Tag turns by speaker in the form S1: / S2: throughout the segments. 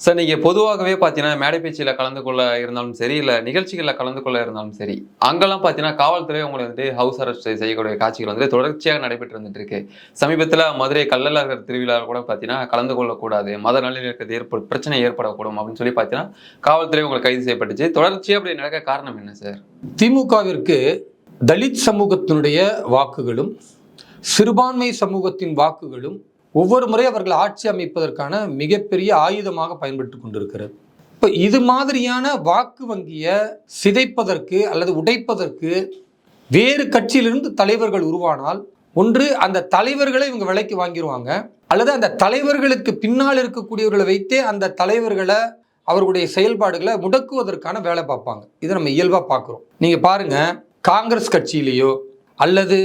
S1: Sir நீங்கள் பொதுவாகவே பார்த்தீங்கன்னா மேடை பேச்சில் கலந்து கொள்ள இருந்தாலும் சரி இல்லை நிகழ்ச்சிகளில் கலந்து கொள்ள இருந்தாலும் சரி அங்கெல்லாம் பார்த்தீங்கன்னா காவல்துறை உங்களை வந்துட்டு ஹவுஸ் அரெஸ்ட் செய்யக்கூடிய காட்சிகள் வந்துட்டு தொடர்ச்சியாக நடைபெற்று வந்துட்டு இருக்கு சமீபத்தில் மதுரை கள்ளழகர் திருவிழா கூட பார்த்தீங்கன்னா கலந்து கொள்ளக்கூடாது மத நல்லிணக்கத்தை ஏற்படு பிரச்சனை ஏற்படக்கூடும் அப்படின்னு சொல்லி பார்த்தீங்கன்னா காவல்துறை உங்களை கைது செய்யப்பட்டுச்சு. தொடர்ச்சியாக அப்படி நடக்க காரணம் என்ன சார்
S2: திமுகவிற்கு தலித் சமூகத்தினுடைய வாக்குகளும் சிறுபான்மை சமூகத்தின் வாக்குகளும் ஒவ்வொரு முறை அவர்கள் ஆட்சி அமைப்பதற்கான மிகப்பெரிய ஆயுதமாக பயன்பட்டு கொண்டிருக்கிறது. இப்போ இது மாதிரியான வாக்கு வங்கியை சிதைப்பதற்கு அல்லது உடைப்பதற்கு வேறு கட்சியிலிருந்து தலைவர்கள் உருவானால் ஒன்று அந்த தலைவர்களை இவங்க விலைக்கு வாங்கிடுவாங்க அல்லது அந்த தலைவர்களுக்கு பின்னால் இருக்கக்கூடியவர்களை வைத்தே அந்த தலைவர்களை அவர்களுடைய செயல்பாடுகளை முடக்குவதற்கான வேலை பார்ப்பாங்க. இதை நம்ம இயல்பாக பார்க்குறோம். நீங்கள் பாருங்க காங்கிரஸ் கட்சியிலேயோ அல்லது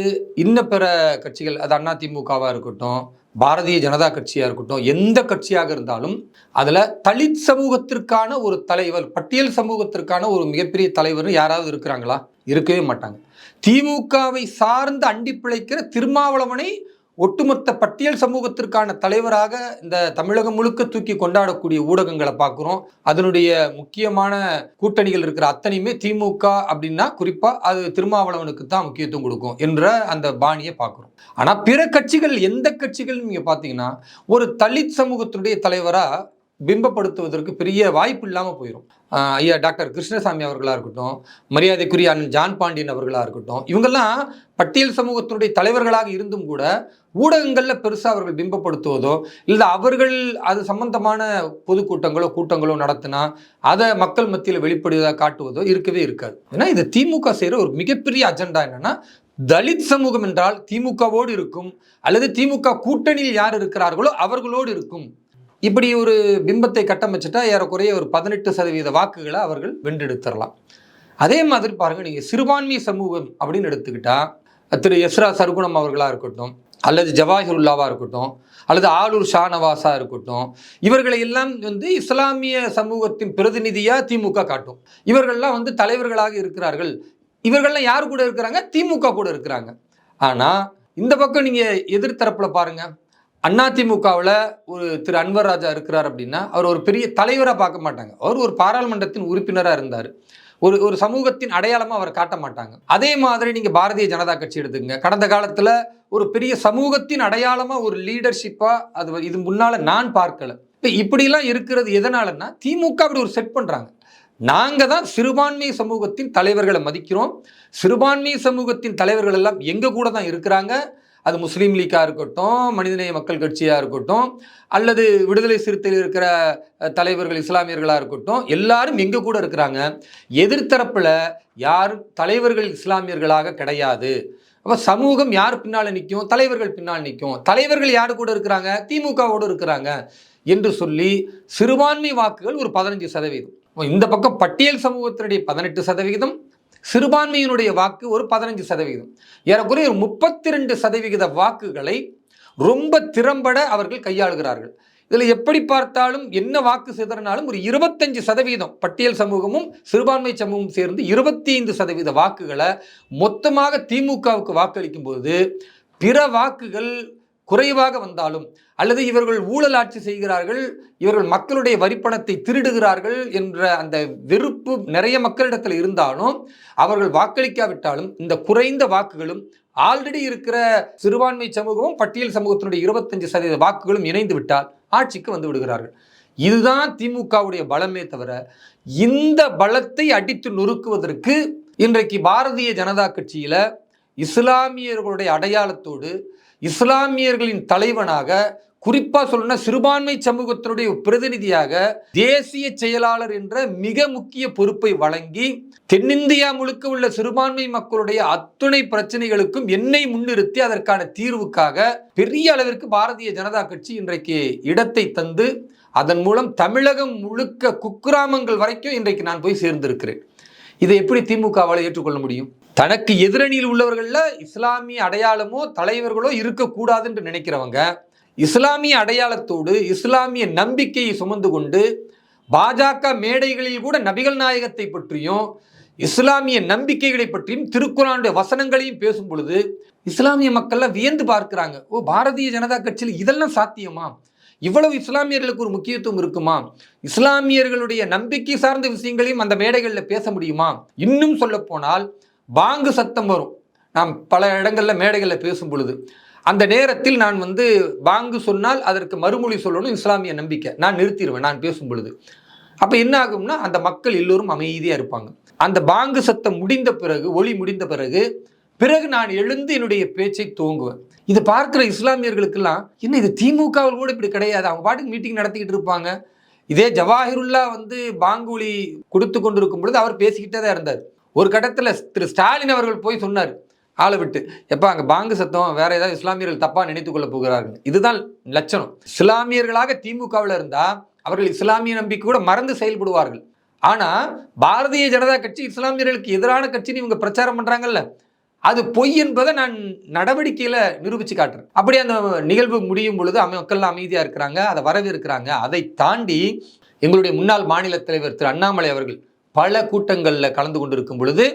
S2: இன்ன பிற கட்சிகள் அது அண்ணா திமுகவாக இருக்கட்டும் பாரதிய ஜனதா கட்சியாக இருக்கட்டும் எந்த கட்சியாக இருந்தாலும் அதில் தலித் சமூகத்திற்கான ஒரு தலைவர் பட்டியல் சமூகத்திற்கான ஒரு மிகப்பெரிய தலைவர் யாராவது இருக்கிறாங்களா? இருக்கவே மாட்டாங்க. திமுகவை சார்ந்து அண்டி பிழைக்கிற திருமாவளவனை ஒட்டுமொத்த பட்டியல் சமூகத்திற்கான தலைவராக இந்த தமிழகம் முழுக்க தூக்கி கொண்டாடக்கூடிய ஊடகங்களை பார்க்குறோம். அதனுடைய முக்கியமான கூட்டணிகள் இருக்கிற அத்தனையுமே திமுக அப்படின்னா குறிப்பாக அது திருமாவளவனுக்கு தான் முக்கியத்துவம் கொடுக்கும் என்ற அந்த பாணியை பார்க்குறோம். ஆனால் பிற கட்சிகள் எந்த கட்சிகள் நீங்கள் பார்த்தீங்கன்னா ஒரு தலித் சமூகத்தினுடைய தலைவராக பிம்பப்படுத்துவதற்கு பெரிய வாய்ப்பு இல்லாமல் போயிடும் ஐயா டாக்டர் கிருஷ்ணசாமி அவர்களாக இருக்கட்டும் மரியாதைக்குரிய அண்ணன் ஜான் பாண்டியன் அவர்களாக இருக்கட்டும் இவங்கெல்லாம் பட்டியல் சமூகத்தினுடைய தலைவர்களாக இருந்தும் கூட ஊடகங்களில் பெருசாக அவர்கள் பிம்பப்படுத்துவதோ இல்லை அவர்கள் அது சம்பந்தமான பொதுக்கூட்டங்களோ கூட்டங்களோ நடத்தினா அதை மக்கள் மத்தியில் வெளிப்படுவதாக காட்டுவதோ இருக்கவே இருக்காது. ஏன்னா இது திமுக செய்கிற ஒரு மிகப்பெரிய அஜெண்டா என்னன்னா தலித் சமூகம் என்றால் திமுகவோடு இருக்கும் அல்லது திமுக கூட்டணியில் யார் இருக்கிறார்களோ அவர்களோடு இருக்கும். இப்படி ஒரு பிம்பத்தை கட்டமைச்சிட்டா ஏறக்குறைய ஒரு பதினெட்டு சதவீத வாக்குகளை அவர்கள் வென்றெடுத்துடலாம். அதே மாதிரி பாருங்கள் நீங்கள் சிறுபான்மை சமூகம் அப்படின்னு எடுத்துக்கிட்டா திரு எஸ்ரா சர்க்குணம் அவர்களாக இருக்கட்டும் அல்லது ஜவாஹிருல்லாவாக இருக்கட்டும் அல்லது ஆலூர் ஷானவாஸாக இருக்கட்டும் இவர்களை எல்லாம் வந்து இஸ்லாமிய சமூகத்தின் பிரதிநிதியாக திமுக காட்டும். இவர்கள்லாம் வந்து தலைவர்களாக இருக்கிறார்கள். இவர்கள்லாம் யார் கூட இருக்கிறாங்க? திமுக கூட இருக்கிறாங்க. ஆனால் இந்த பக்கம் நீங்கள் எதிர்த்தரப்பில் பாருங்கள் அதிமுகவில் ஒரு திரு அன்வர் ராஜா இருக்கிறார் அப்படின்னா அவர் ஒரு பெரிய தலைவராக பார்க்க மாட்டாங்க. அவர் ஒரு பாராளுமன்றத்தின் உறுப்பினராக இருந்தார். ஒரு ஒரு சமூகத்தின் அடையாளமாக அவர் காட்ட மாட்டாங்க. அதே மாதிரி நீங்கள் பாரதிய ஜனதா கட்சி எடுத்துங்க கடந்த காலத்தில் ஒரு பெரிய சமூகத்தின் அடையாளமாக ஒரு லீடர்ஷிப்பாக அது இது முன்னால் நான் பார்க்கல. இப்போ இப்படிலாம் இருக்கிறது எதனாலன்னா திமுக அப்படி ஒரு செட் பண்ணுறாங்க நாங்கள் தான் சிறுபான்மை சமூகத்தின் தலைவர்களை மதிக்கிறோம். சிறுபான்மை சமூகத்தின் தலைவர்கள் எல்லாம் எங்கள் கூட தான் இருக்கிறாங்க. அது முஸ்லீம் லீக்காக இருக்கட்டும் மனிதநேய மக்கள் கட்சியாக இருக்கட்டும் அல்லது விடுதலை சிறுத்தையில் இருக்கிற தலைவர்கள் இஸ்லாமியர்களாக இருக்கட்டும் எல்லாரும் எங்கள் கூட இருக்கிறாங்க? எதிர்த்தரப்பில் யாரும் தலைவர்கள் இஸ்லாமியர்களாக கிடையாது. அப்போ சமூகம் யார் பின்னால் நிற்கும் தலைவர்கள் பின்னால் நிற்கும் தலைவர்கள் யார் கூட இருக்கிறாங்க? திமுகவோடு இருக்கிறாங்க என்று சொல்லி சிறுபான்மை வாக்குகள் ஒரு பதினஞ்சு சதவீதம். இந்த பக்கம் பட்டியல் சமூகத்தினுடைய பதினெட்டு சதவிகிதம் சிறுபான்மையினுடைய வாக்கு ஒரு பதினஞ்சு சதவிகிதம் ஏறக்குறைய ஒரு முப்பத்தி ரெண்டு சதவிகித வாக்குகளை ரொம்ப திறம்பட அவர்கள் கையாளுகிறார்கள். இதில் எப்படி பார்த்தாலும் என்ன வாக்கு சிதறினாலும் ஒரு இருபத்தஞ்சு சதவீதம் பட்டியல் சமூகமும் சிறுபான்மை சமூகமும் சேர்ந்து இருபத்தி ஐந்து சதவீத வாக்குகளை மொத்தமாக திமுகவுக்கு வாக்களிக்கும் போது பிற வாக்குகள் குறைவாக வந்தாலும் அல்லது இவர்கள் ஊழல் ஆட்சி செய்கிறார்கள் இவர்கள் மக்களுடைய வரிப்பணத்தை திருடுகிறார்கள் என்ற அந்த வெறுப்பு நிறைய மக்களிடத்தில் இருந்தாலும் அவர்கள் வாக்களிக்காவிட்டாலும் இந்த குறைந்த வாக்குகளும் ஆல்ரெடி இருக்கிற சிறுபான்மை சமூகமும் பட்டியல் சமூகத்தினுடைய இருபத்தஞ்சு சதவீத வாக்குகளும் இணைந்து விட்டால் ஆட்சிக்கு வந்து விடுகிறார்கள். இதுதான் திமுகவுடைய பலமே தவிர இந்த பலத்தை அடித்து நொறுக்குவதற்கு இன்றைக்கு பாரதிய ஜனதா கட்சியில இஸ்லாமியர்களுடைய அடையாளத்தோடு இஸ்லாமியர்களின் தலைவனாக குறிப்பாக சொல்லணும்னா சிறுபான்மை சமூகத்தினுடைய பிரதிநிதியாக தேசிய செயலாளர் என்ற மிக முக்கிய பொறுப்பை வழங்கி தென்னிந்தியா முழுக்க உள்ள சிறுபான்மை மக்களுடைய அத்துணை பிரச்சனைகளுக்கும் என்னை முன்னிறுத்தி அதற்கான தீர்வுக்காக பெரிய அளவிற்கு பாரதிய ஜனதா கட்சி இன்றைக்கு இடத்தை தந்து அதன் மூலம் தமிழகம் முழுக்க குக்கிராமங்கள் வரைக்கும் இன்றைக்கு நான் போய் சேர்ந்திருக்கிறேன். இதை எப்படி திமுகவால் ஏற்றுக்கொள்ள முடியும்? தனக்கு எதிரணியில் உள்ளவர்களில் இஸ்லாமிய அடையாளமோ தலைவர்களோ இருக்கக்கூடாதுன்னு நினைக்கிறவங்க இஸ்லாமிய அடையாளத்தோடு இஸ்லாமிய நம்பிக்கையை சுமந்து கொண்டு பாஜக மேடைகளில் கூட நபிகள் நாயகத்தை பற்றியும் இஸ்லாமிய நம்பிக்கைகளை பற்றியும் திருக்குறானுடைய வசனங்களையும் பேசும் பொழுது இஸ்லாமிய மக்கள்லாம் வியந்து பார்க்கிறாங்க. ஓ பாரதிய ஜனதா கட்சியில் இதெல்லாம் சாத்தியமா? இவ்வளவு இஸ்லாமியர்களுக்கு ஒரு முக்கியத்துவம் இருக்குமா? இஸ்லாமியர்களுடைய நம்பிக்கை சார்ந்த விஷயங்களையும் அந்த மேடைகளில் பேச முடியுமா? இன்னும் சொல்ல போனால் பாங்கு சத்தம் வரும். நாம் பல இடங்களில் மேடைகளில் பேசும் பொழுது. அந்த நேரத்தில் நான் வந்து பாங்கு சொன்னால் அதற்கு மறுமொழி சொல்லணும் இஸ்லாமிய நம்பிக்கை. நான் நிறுத்திடுவேன் நான் பேசும் பொழுது. அப்போ என்ன ஆகும்னா அந்த மக்கள் எல்லோரும் அமைதியாக இருப்பாங்க. அந்த பாங்கு சத்தம் முடிந்த பிறகு ஒளி முடிந்த பிறகு பிறகு நான் எழுந்து என்னுடைய பேச்சை துவங்குவேன். இதை பார்க்குற இஸ்லாமியர்களுக்கெல்லாம் என்ன இது திமுகவில் கூட இப்படி கிடையாது? அவங்க பாட்டுக்கு மீட்டிங் நடத்திக்கிட்டு இருப்பாங்க. இதே ஜவாஹிருல்லா வந்து பாங்குலி கொடுத்து கொண்டிருக்கும் பொழுது அவர் பேசிக்கிட்டே தான் இருந்தார். ஒரு கட்டத்தில் திரு ஸ்டாலின் அவர்கள் போய் சொன்னார் ஆளை விட்டு எப்போ அங்கே பாங்கு சத்தம் வேற ஏதாவது இஸ்லாமியர்கள் தப்பாக நினைத்து கொள்ள போகிறார்கள். இதுதான் லட்சணம். இஸ்லாமியர்களாக திமுகவில் இருந்தால் அவர்கள் இஸ்லாமிய நம்பிக்கை கூட மறந்து செயல்படுவார்கள். ஆனால் பாரதிய ஜனதா கட்சி இஸ்லாமியர்களுக்கு எதிரான கட்சின்னு இவங்க பிரச்சாரம் பண்ணுறாங்கல்ல அது பொய் என்பதை நான் நடவடிக்கையில் நிரூபித்து காட்டுறேன். அப்படி அந்த நிகழ்வு முடியும் பொழுது அமை மக்கள் அமைதியாக இருக்கிறாங்க அதை வரவேற்கிறாங்க. அதை தாண்டி எங்களுடைய முன்னாள் மாநில தலைவர் திரு அண்ணாமலை அவர்கள் பல கூட்டங்களில் கலந்து கொண்டிருக்கும் பொழுது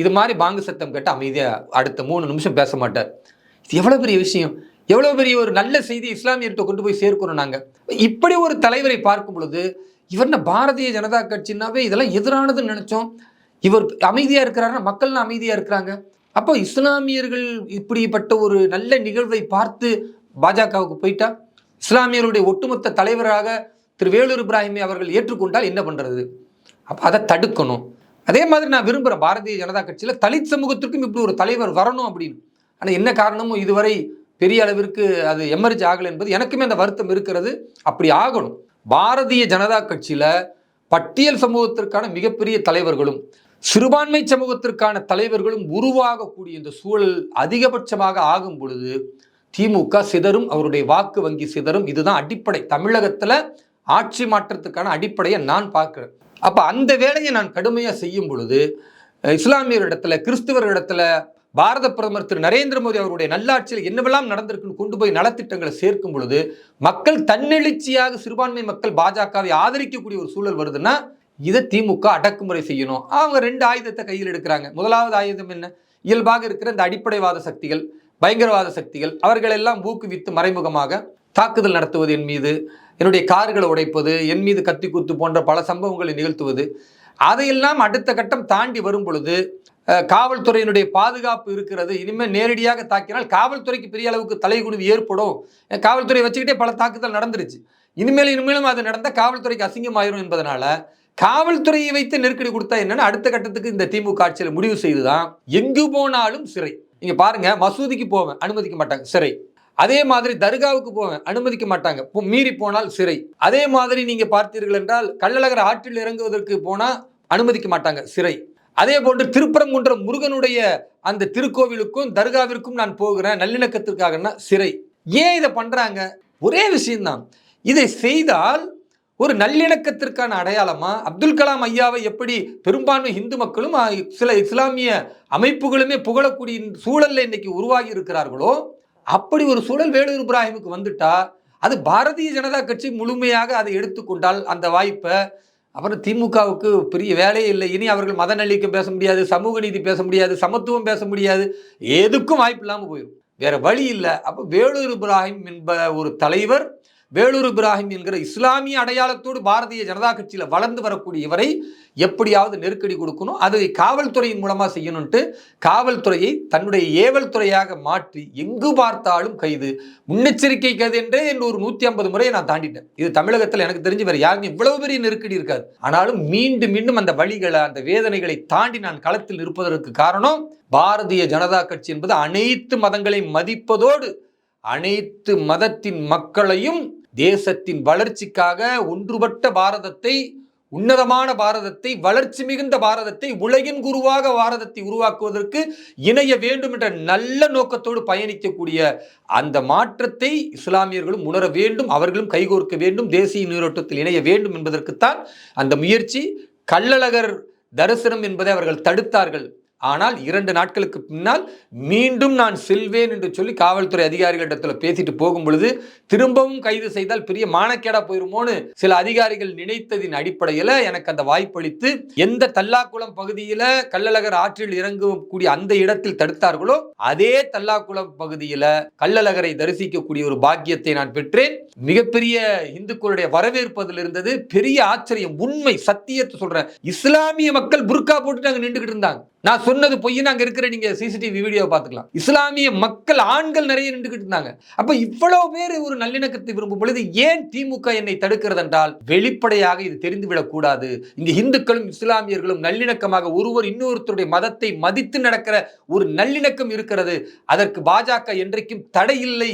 S2: இது மாதிரி பாங்கு சத்தம் கேட்டு அமைதியாக அடுத்த மூணு நிமிஷம் பேச மாட்டார். இது எவ்வளோ பெரிய விஷயம்? எவ்வளோ பெரிய ஒரு நல்ல செய்தி இஸ்லாமியர்கிட்ட கொண்டு போய் சேர்க்கணும் நாங்கள் இப்படி ஒரு தலைவரை பார்க்கும் பொழுது இவர் என்ன பாரதிய ஜனதா கட்சினாவே இதெல்லாம் எதிரானதுன்னு நினச்சோம். இவர் அமைதியாக இருக்கிறாருன்னா மக்கள்லாம் அமைதியாக இருக்கிறாங்க. அப்போ இஸ்லாமியர்கள் இப்படிப்பட்ட ஒரு நல்ல நிகழ்வை பார்த்து பாஜகவுக்கு போயிட்டா? இஸ்லாமியர்களுடைய ஒட்டுமொத்த தலைவராக திரு வேலூர் இப்ராஹிமை அவர்கள் ஏற்றுக்கொண்டால் என்ன பண்ணுறது அப்போ அதை தடுக்கணும். அதே மாதிரி நான் விரும்புகிறேன் பாரதிய ஜனதா கட்சியில் தலித் சமூகத்திற்கும் இப்படி ஒரு தலைவர் வரணும் அப்படின்னு. ஆனால் என்ன காரணமும் இதுவரை பெரிய அளவிற்கு அது எமர்ஜ் ஆகலை என்பது எனக்குமே அந்த வருத்தம் இருக்கிறது. அப்படி ஆகணும். பாரதிய ஜனதா கட்சியில் பட்டியல் சமூகத்திற்கான மிகப்பெரிய தலைவர்களும் சிறுபான்மை சமூகத்திற்கான தலைவர்களும் உருவாகக்கூடிய இந்த சூழல் அதிகபட்சமாக ஆகும் பொழுது திமுக சிதறும் அவருடைய வாக்கு வங்கி சிதறும். இதுதான் அடிப்படை. தமிழகத்தில் ஆட்சி மாற்றத்துக்கான அடிப்படையை நான் பார்க்குறேன். அப்போ அந்த வேலையை நான் கடுமையாக செய்யும் பொழுது இஸ்லாமியரிடத்துல கிறிஸ்துவரிடத்துல பாரத பிரதமர் திரு நரேந்திர மோடி அவருடைய நல்லாட்சியில் என்னவெல்லாம் நடந்திருக்குன்னு கொண்டு போய் நலத்திட்டங்களை சேர்க்கும் பொழுது மக்கள் தன்னெழுச்சியாக சிறுபான்மை மக்கள் பாஜகவை ஆதரிக்கக்கூடிய ஒரு சூழல் வருதுன்னா இதை திமுக அடக்குமுறை செய்யணும். அவங்க ரெண்டு ஆயுதத்தை கையில் எடுக்கிறாங்க. முதலாவது ஆயுதம் என்ன? இயல்பாக இருக்கிற இந்த அடிப்படைவாத சக்திகள் பயங்கரவாத சக்திகள் அவர்கள் எல்லாம் ஊக்குவித்து மறைமுகமாக தாக்குதல் நடத்துவது என் மீது என்னுடைய கார்களை உடைப்பது என் மீது கத்தி குத்து போன்ற பல சம்பவங்களை நிகழ்த்துவது. அதையெல்லாம் அடுத்த கட்டம் தாண்டி வரும் பொழுது காவல்துறையினுடைய பாதுகாப்பு இருக்கிறது. இனிமேல் நேரடியாக தாக்கினால் காவல்துறைக்கு பெரிய அளவுக்கு தலைகுனிவு ஏற்படும். காவல்துறை வச்சுக்கிட்டே பல தாக்குதல் நடந்துருச்சு. இனிமேல் இனிமேலும் அது நடந்தால் காவல்துறைக்கு அசிங்கமாயிரும் என்பதனால காவல்துறையை வைத்து நெருக்கடி கொடுத்தா என்னன்னா அடுத்த கட்டத்துக்கு இந்த திமுக ஆட்சியில் முடிவு செய்துதான் எங்கு போனாலும் சிறை. நீங்க பாருங்க மசூதிக்கு போவேன் அனுமதிக்க மாட்டாங்க சிறை. அதே மாதிரி தர்காவுக்கு போவேன் அனுமதிக்க மாட்டாங்க. மீறி போனால் சிறை. அதே மாதிரி நீங்க பார்த்தீர்கள் என்றால் கள்ளழகர் ஆற்றில் இறங்குவதற்கு போனால் அனுமதிக்க மாட்டாங்க சிறை. அதே போன்று திருப்பரங்குன்றம் முருகனுடைய அந்த திருக்கோவிலுக்கும் தர்காவிற்கும் நான் போகிறேன் நல்லிணக்கத்திற்காகன்னா சிறை. ஏன் இதை பண்றாங்க? ஒரே விஷயம்தான். இதை செய்தால் ஒரு நல்லிணக்கத்திற்கான அடையாளமா? அப்துல் கலாம் ஐயாவை எப்படி பெரும்பான்மை இந்து மக்களும் சில இஸ்லாமிய அமைப்புகளுமே புகழக்கூடிய சூழலில் சூழல்ல இன்னைக்கு உருவாகி இருக்கிறார்களோ அப்படி ஒரு சூழல் வேலூர் இப்ராஹிமுக்கு வந்துட்டா அது பாரதிய ஜனதா கட்சி முழுமையாக அதை எடுத்துக்கொண்டால் அந்த வாய்ப்பை அப்புறம் திமுகவுக்கு பெரிய வேலையே இல்லை. இனி அவர்கள் மத நல்லிக்கம் பேச முடியாது சமூக நீதி பேச முடியாது சமத்துவம் பேச முடியாது. எதுக்கும் வாய்ப்பு இல்லாமல் போயிடும் வேற வழி இல்லை. அப்போ வேலூர் இப்ராஹிம் என்ப ஒரு தலைவர் வேலூர் இப்ராஹிம் என்கிற இஸ்லாமிய அடையாளத்தோடு பாரதிய ஜனதா கட்சியில் வளர்ந்து வரக்கூடிய இவரை எப்படியாவது நெருக்கடி கொடுக்கணும் அதை காவல்துறையின் மூலமாக செய்யணும்ட்டு காவல்துறையை தன்னுடைய ஏவல் துறையாக மாற்றி எங்கு பார்த்தாலும் கைது. முன்னெச்சரிக்கை கைது என்றே என் ஒரு நூற்றி ஐம்பது முறையை நான் தாண்டிட்டேன். இது தமிழகத்தில் எனக்கு தெரிஞ்சு வேறு யாருக்கும் இவ்வளவு பெரிய நெருக்கடி இருக்காது. ஆனாலும் மீண்டும் மீண்டும் அந்த வழிகளை அந்த வேதனைகளை தாண்டி நான் களத்தில் நிற்பதற்கு காரணம் பாரதிய ஜனதா கட்சி என்பது அனைத்து மதங்களை மதிப்பதோடு அனைத்து மதத்தின் மக்களையும் தேசத்தின் வளர்ச்சிக்காக ஒன்றுபட்ட பாரதத்தை உன்னதமான பாரதத்தை வளர்ச்சி மிகுந்த பாரதத்தை உலகின் குருவாக பாரதத்தை உருவாக்குவதற்கு இணைய வேண்டும் என்ற நல்ல நோக்கத்தோடு பயணிக்கக்கூடிய அந்த மாற்றத்தை இஸ்லாமியர்களும் உணர வேண்டும் அவர்களும் கைகோர்க்க வேண்டும் தேசிய நீரோட்டத்தில் இணைய வேண்டும் என்பதற்குத்தான் அந்த முயற்சி. கள்ளழகர் தரிசனம் என்பதை அவர்கள் தடுத்தார்கள். ஆனால் இரண்டு நாட்களுக்கு பின்னால் மீண்டும் நான் செல்வேன் என்று சொல்லி காவல்துறை அதிகாரிகளிடத்தில் பேசிட்டு போகும் பொழுது திரும்பவும் கைது செய்தால் பெரிய மானக்கேடா போயிருமோன்னு சில அதிகாரிகள் நினைத்ததின் அடிப்படையில் எனக்கு அந்த வாய்ப்பளித்து எந்த தல்லாக்குளம் பகுதியில் கள்ளழகர் ஆற்றில் இறங்கக்கூடிய அந்த இடத்தில் தடுத்தார்களோ அதே தல்லாக்குளம் பகுதியில் கள்ளழகரை தரிசிக்கக்கூடிய ஒரு பாக்கியத்தை நான் பெற்றேன். மிகப்பெரிய இந்துக்களுடைய வரவேற்பதில் இருந்தது. பெரிய ஆச்சரியம் உண்மை சத்தியத்தை சொல்றேன். இஸ்லாமிய மக்கள் புர்கா போட்டு அங்க நின்றுகிட்டு இருந்தாங்க. நான் சொன்னது பொய்ன்னு அங்கே இருக்கிற நீங்க சிசிடிவி வீடியோவை பார்த்துக்கலாம். இஸ்லாமிய மக்கள் ஆண்கள் நிறைய நின்றுக்கிட்டு இருந்தாங்க. அப்போ இவ்வளோ பேர் ஒரு நல்லிணக்கத்தை விரும்பும் பொழுது ஏன் திமுக என்னை தடுக்கிறது என்றால் வெளிப்படையாக இது தெரிந்துவிடக்கூடாது இங்கே இந்துக்களும் இஸ்லாமியர்களும் நல்லிணக்கமாக ஒருவர் இன்னொருத்தருடைய மதத்தை மதித்து நடக்கிற ஒரு நல்லிணக்கம் இருக்கிறது. அதற்கு பாஜக என்றைக்கும் தடையில்லை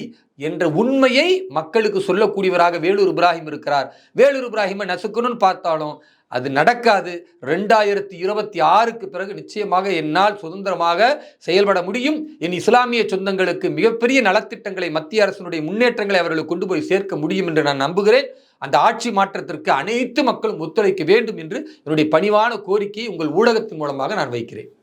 S2: என்ற உண்மையை மக்களுக்கு சொல்லக்கூடியவராக வேலூர் இப்ராஹிம் இருக்கிறார். வேலூர் இப்ராஹிமை நசுக்கணும்னு பார்த்தாலும் அது நடக்காது. ரெண்டாயிரத்தி இருபத்தி ஆறுக்கு பிறகு நிச்சயமாக என்னால் சுதந்திரமாக செயல்பட முடியும். என் இஸ்லாமிய சொந்தங்களுக்கு மிகப்பெரிய நலத்திட்டங்களை மத்திய அரசினுடைய முன்னேற்றங்களை அவர்களுக்கு கொண்டு போய் சேர்க்க முடியும் என்று நான் நம்புகிறேன். அந்த ஆட்சி மாற்றத்திற்கு அனைத்து மக்களும் ஒத்துழைக்க வேண்டும் என்று என்னுடைய பணிவான கோரிக்கையை உங்கள் ஊடகத்தின் மூலமாக நான் வைக்கிறேன்.